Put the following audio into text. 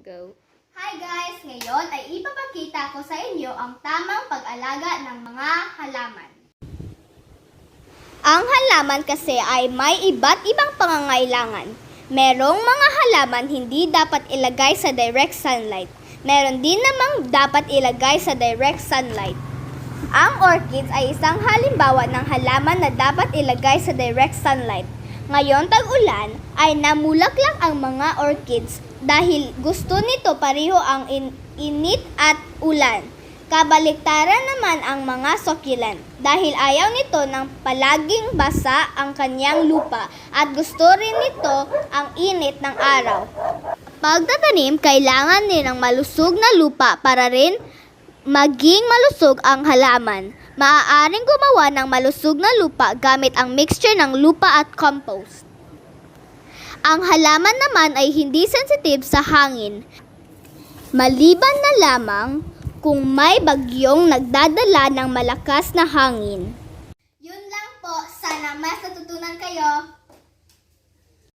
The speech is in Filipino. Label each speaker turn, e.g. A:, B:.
A: Go.
B: Hi guys! Ngayon ay ipapakita ko sa inyo ang tamang pag-alaga ng mga halaman. Ang halaman kasi ay may iba't ibang pangangailangan. Merong mga halaman hindi dapat ilagay sa direct sunlight. Meron din namang dapat ilagay sa direct sunlight. Ang orchids ay isang halimbawa ng halaman na dapat ilagay sa direct sunlight. Ngayon tag-ulan ay namulaklak ang mga orchids dahil gusto nito pareho ang in- init at ulan. Kabaliktaran naman ang mga succulent dahil ayaw nito ng palaging basa ang kanyang lupa at gusto rin nito ang init ng araw. Pagtatanim, kailangan din ng malusog na lupa para rin maging malusog ang halaman. Maaaring gumawa ng malusog na lupa gamit ang mixture ng lupa at compost. Ang halaman naman ay hindi sensitive sa hangin. Maliban na lamang kung may bagyong nagdadala ng malakas na hangin. Yun lang po. Sana mas natutunan kayo.